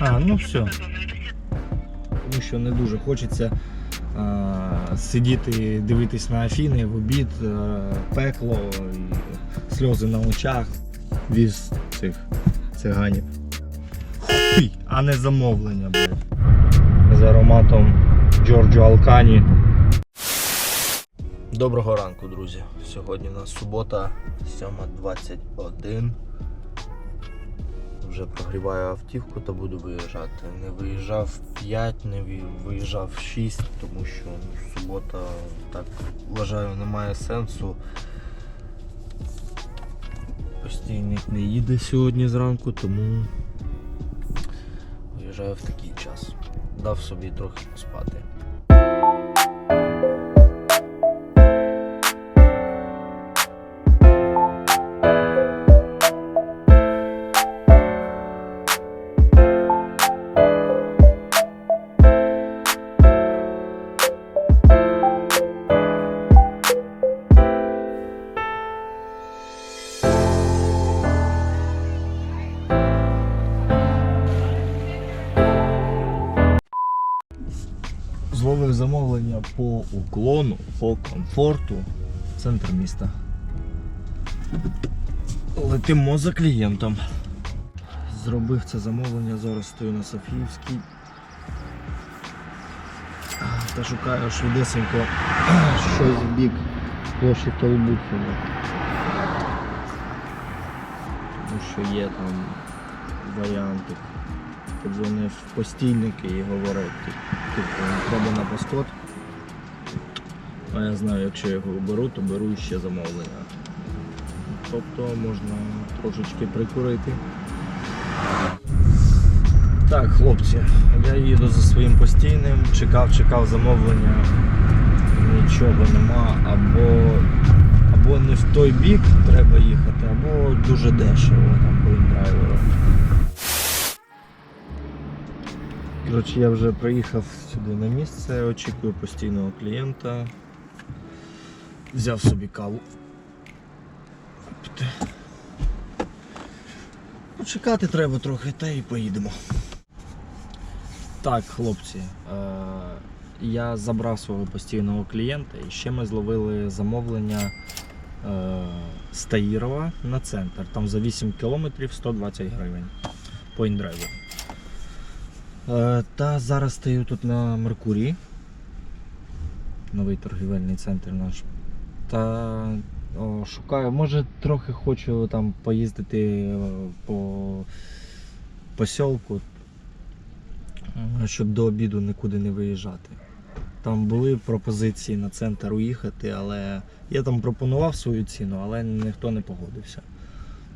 А, ну все. Тому що не дуже хочеться а, сидіти, дивитись на Афіни в обід, а, пекло, і сльози на очах. Віз цих циганів. Хуй, а не замовлення, блядь. З ароматом Джорджо Алкані. Доброго ранку, друзі. Сьогодні у нас субота, 7.21. Вже прогріваю автівку та буду виїжджати. Не виїжджав 5, не виїжджав 6, тому що ну, субота, так вважаю, немає сенсу. Постійник не їде сьогодні зранку, тому виїжджаю в такий час. Дав собі трохи поспати. Замовлення по уклону, по комфорту. Центр міста. Летимо за клієнтом. Зробив це замовлення, зараз стою на Софіївській. Та шукаю швидесенько щось в бік площі Толбухова. Тому що є там варіанти. Подзвонив в постільники і говорив, типу, треба на паскот. А я знаю, якщо я його беру, то беру ще замовлення. Тобто можна трошечки прикурити. Так, хлопці, я їду за своїм постійним, чекав, чекав замовлення, нічого нема, або, або не в той бік треба їхати, або дуже дешево там по індрайверу. Коротше, я вже приїхав сюди на місце, очікую постійного клієнта. Взяв собі каву. Піти. Почекати треба трохи, та і поїдемо. Так, хлопці, е- я забрав свого постійного клієнта і ще ми зловили замовлення е- з Таїрова на центр. Там за 8 кілометрів 120 гривень по індрайву. Е, Та зараз стою тут на Меркурії. Новий торгівельний центр наш. Та о, шукаю, може трохи хочу там поїздити е, по посілку, е, щоб до обіду нікуди не виїжджати. Там були пропозиції на центр уїхати, але я там пропонував свою ціну, але ніхто не погодився.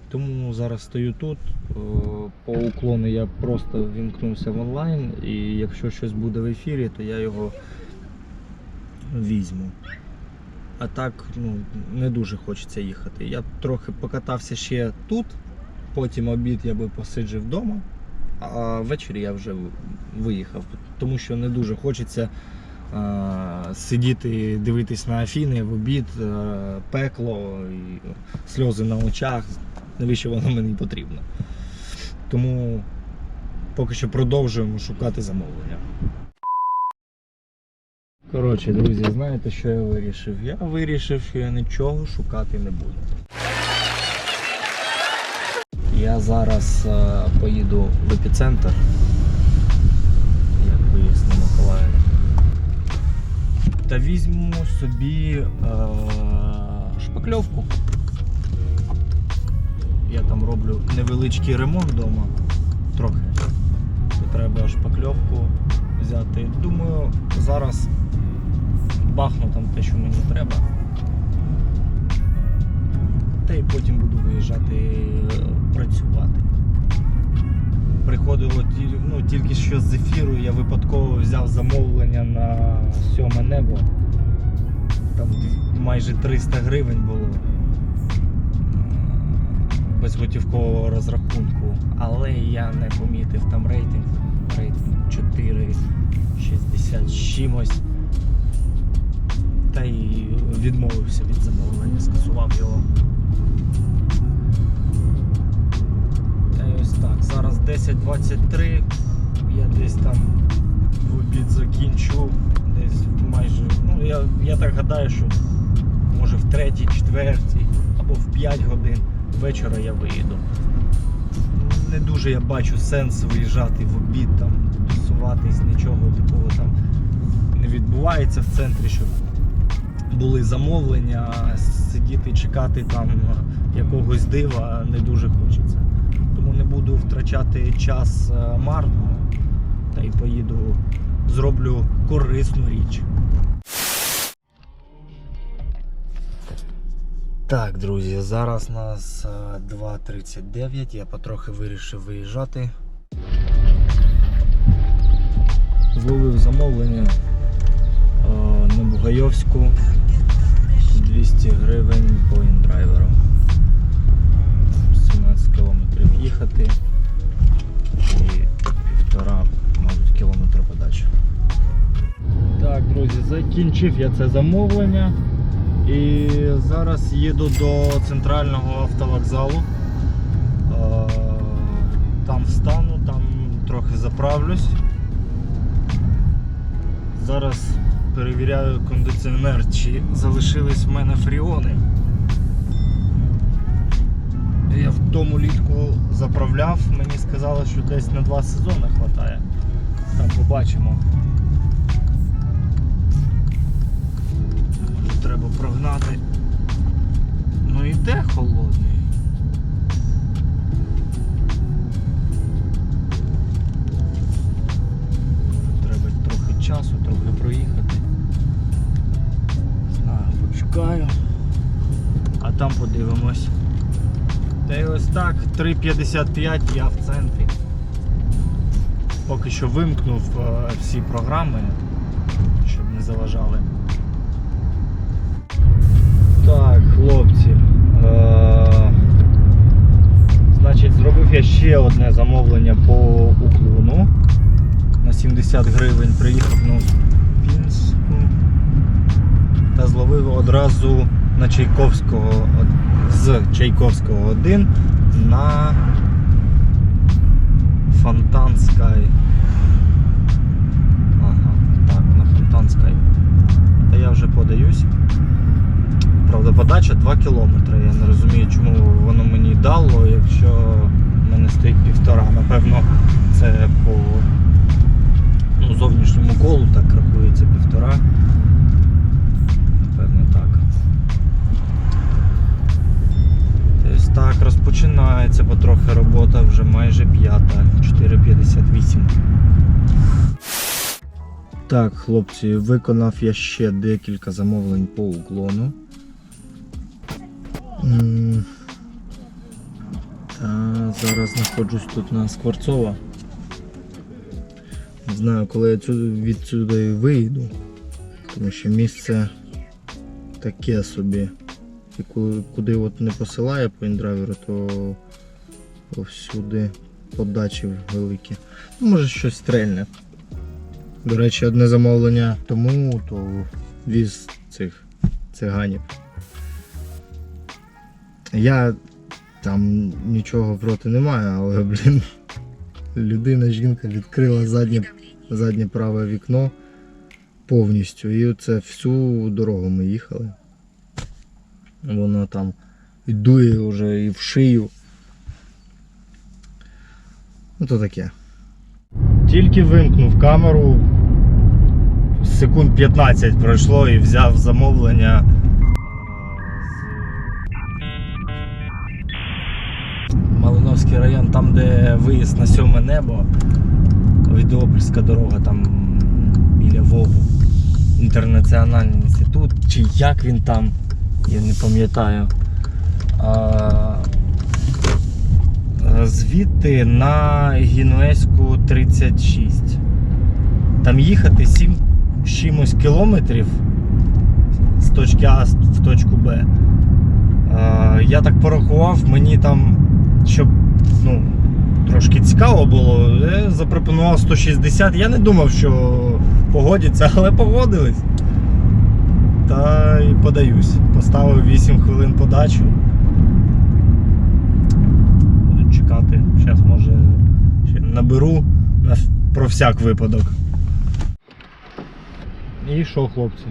Тому зараз стою тут. По уклону я просто вімкнувся в онлайн, і якщо щось буде в ефірі, то я його візьму. А так ну, не дуже хочеться їхати. Я трохи покатався ще тут, потім обід я би посиджив вдома, а ввечері я вже виїхав, тому що не дуже хочеться а, сидіти, дивитись на Афіни в обід, а, пекло і сльози на очах. Навіщо воно мені потрібно? Тому поки що продовжуємо шукати замовлення. Коротше, друзі, знаєте, що я вирішив? Я вирішив, що я нічого шукати не буду. Я зараз е, поїду в епіцентр. Як виїзд на Миколаїв. Та візьму собі е, шпакльовку. Я там роблю невеличкий ремонт вдома. Трохи. Треба шпакльовку взяти. Думаю, зараз бахну там те, що мені треба. Та й потім буду виїжджати е, працювати. Приходило ну, тільки що з ефіру, я випадково взяв замовлення на сьоме небо. Там майже 300 гривень було безготівкового розрахунку, але я не помітив там рейтинг. Рейтинг 4,60 чимось. Відмовився від замовлення, скасував його. Та й ось так. Зараз 10.23. я десь там в обід закінчу, десь майже, ну я, я так гадаю, що може в третій, четвертій або в 5 годин вечора я виїду. Не дуже я бачу сенс виїжджати в обід, там, тусуватись, нічого такого там не відбувається в центрі, щоб були замовлення, сидіти і чекати там якогось дива не дуже хочеться. Тому не буду втрачати час е, марно та й поїду, зроблю корисну річ. Так, друзі, зараз нас е, 2.39, я потрохи вирішив виїжджати. Зловив замовлення е, на Бугайовську 200 гривень по індрайверу. 17 кілометрів їхати і півтора, мабуть, кілометра подачі. Так, друзі, закінчив я це замовлення. І зараз їду до центрального автовокзалу. Е, Там встану, там трохи заправлюсь. Зараз перевіряю кондиціонер, чи залишились в мене фріони. Я в тому літку заправляв, мені сказали, що десь на два сезони вистачає. Там побачимо. Може треба прогнати. Ну іде холодний. Треба трохи часу, трохи проїхати. Там подивимось. Та й ось так, 3.55 я в центрі. Поки що вимкнув е, всі програми, щоб не заважали. Так, хлопці. Е- значить, зробив я ще одне замовлення по уклону. На 70 гривень приїхав ну, в Пінську та зловив одразу на Чайковського з Чайковського 1 на Фонтанскай. Ага, так, на Фонтанскай. Та я вже подаюсь. Правда, подача 2 кілометри. Я не розумію, чому воно мені дало, якщо в мене стоїть півтора. Напевно, це по ну, зовнішньому колу так рахується півтора. Напевно так. Тобто так, розпочинається потрохи робота, вже майже п'ята, 4.58. Так, хлопці, виконав я ще декілька замовлень по уклону. Та зараз знаходжусь тут на Скворцова. Не знаю, коли я відсюди вийду, тому що місце таке собі. І куди от не посилає по індрайверу, то повсюди подачі великі. Ну, може щось стрельне. До речі, одне замовлення тому, то віз цих циганів. Я там нічого проти не маю, але, блін, людина, жінка відкрила заднє, заднє праве вікно повністю. І це всю дорогу ми їхали. Воно там і вже і в шию. Ну то таке. Тільки вимкнув камеру. Секунд 15 пройшло і взяв замовлення. Малиновський район, там де виїзд на сьоме небо. Відеопольська дорога там біля Вову. Інтернаціональний інститут. Чи як він там, я не пам'ятаю. Звідти на Гінуеську 36. Там їхати 7 з чимось кілометрів з точки А в точку Б. Е, Я так порахував, мені там, щоб ну, трошки цікаво було, я запропонував 160. Я не думав, що погодяться, але погодились. Та й подаюсь. Поставив 8 хвилин подачу. Буду чекати. Зараз може ще наберу Про всяк випадок. І що, хлопці?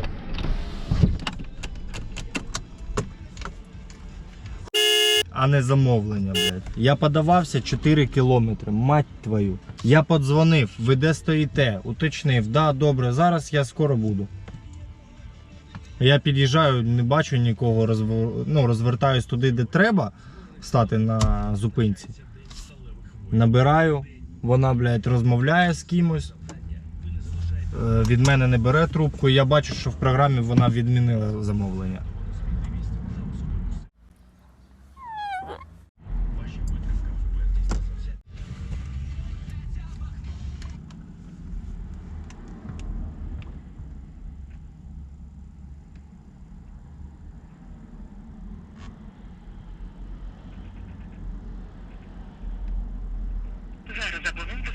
А не замовлення, блядь. Я подавався 4 кілометри, мать твою. Я подзвонив, ви де стоїте, уточнив, да, добре, зараз я скоро буду. Я під'їжджаю, не бачу нікого, розвер... ну, розвертаюсь туди, де треба стати на зупинці. Набираю, вона, блядь, розмовляє з кимось. Е, Від мене не бере трубку, я бачу, що в програмі вона відмінила замовлення.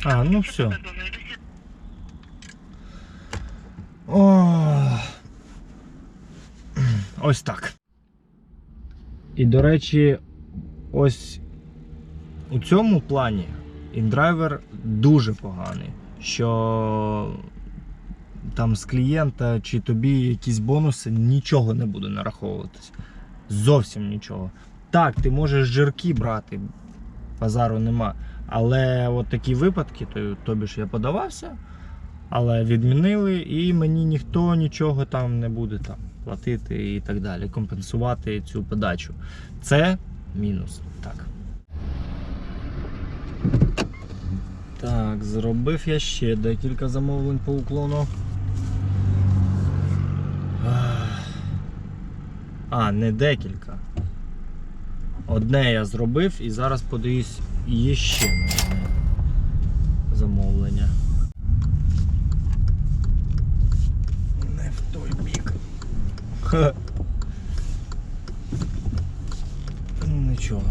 А, ну все. пропонує до О, ось так. І до речі, ось у цьому плані індрайвер дуже поганий. Що там з клієнта чи тобі якісь бонуси нічого не буде нараховуватись. Зовсім нічого. Так, ти можеш жирки брати, базару нема. Але от такі випадки, то, тобі ж я подавався, але відмінили, і мені ніхто нічого там не буде там платити і так далі, компенсувати цю подачу. Це мінус. Так. Так, зробив я ще декілька замовлень по уклону. А, не декілька. Одне я зробив і зараз подаюсь є ще на одне замовлення. Не в той бік. Ха. Ну нічого.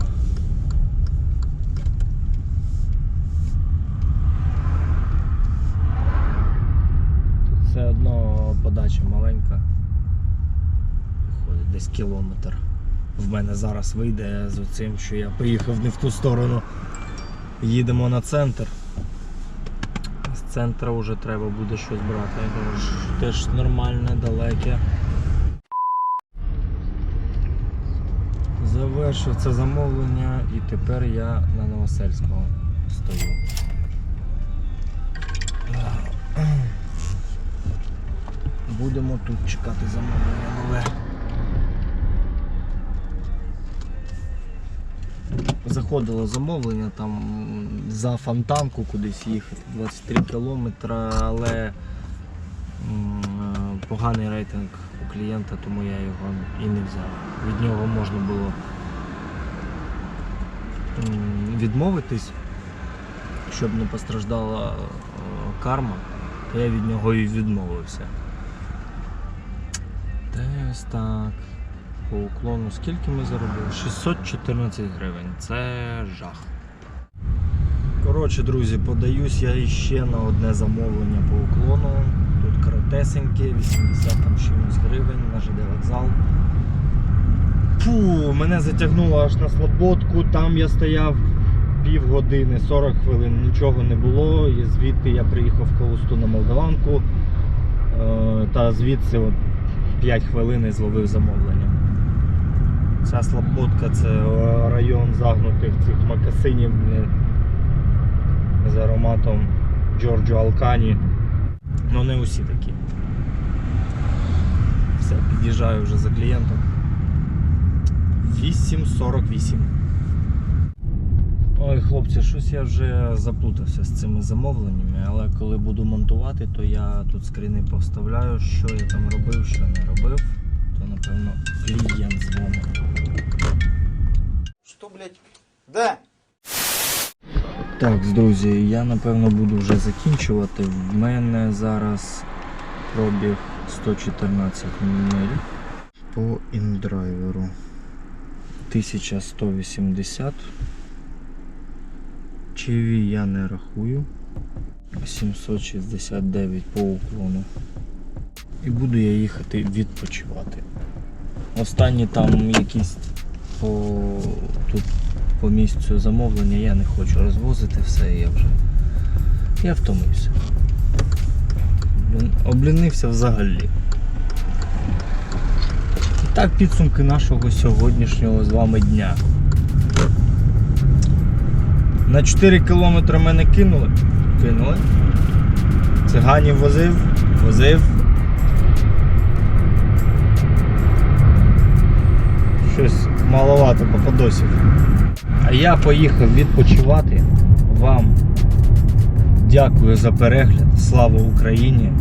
Тут все одно подача маленька. Виходить десь кілометр. В мене зараз вийде з оцим, що я поїхав не в ту сторону. Їдемо на центр. З центра вже треба буде щось брати. Тож Теж нормальне, далеке. Завершив це замовлення і тепер я на Новосельського стою. Будемо тут чекати замовлення нове. Заходило замовлення там за фонтанку кудись їхати, 23 кілометри, але е, поганий рейтинг у клієнта, тому я його і не взяв. Від нього можна було відмовитись, щоб не постраждала е, карма, то я від нього і відмовився. Десь так. По уклону скільки ми заробили? 614 гривень. Це жах. Коротше, друзі, подаюсь я іще на одне замовлення по уклону. Тут коротесеньке, 80 там чимось гривень на ЖД вокзал. Фу, мене затягнуло аж на слободку, там я стояв півгодини, 40 хвилин, нічого не було. І звідти я приїхав в Калусту на Молдаванку. Е, Та звідси от 5 хвилин і зловив замовлення. Ця слободка це район загнутих цих макасинів з ароматом Джорджо Алкані. Ну не усі такі. Все, під'їжджаю вже за клієнтом. 8.48. Ой, хлопці, щось я вже заплутався з цими замовленнями, але коли буду монтувати, то я тут скріни повставляю, що я там робив, що не робив, то напевно клієнт дзвонить. Что, блядь? Да. Так, друзі, я напевно буду вже закінчувати. В мене зараз пробіг 114 миль по індрайверу. 1180. Чиві я не рахую. 769 по уклону. І буду я їхати відпочивати. Останні там якісь по тут по місцю замовлення я не хочу розвозити все, я вже Я втомився. Блін, Облінився взагалі. Так підсумки нашого сьогоднішнього з вами дня. На 4 кілометри мене кинули. Кинули. Циганів возив, возив. Щось маловато попадосів. А я поїхав відпочивати. Вам дякую за перегляд. Слава Україні!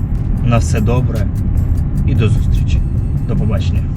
На все добре і до зустрічі. До побачення.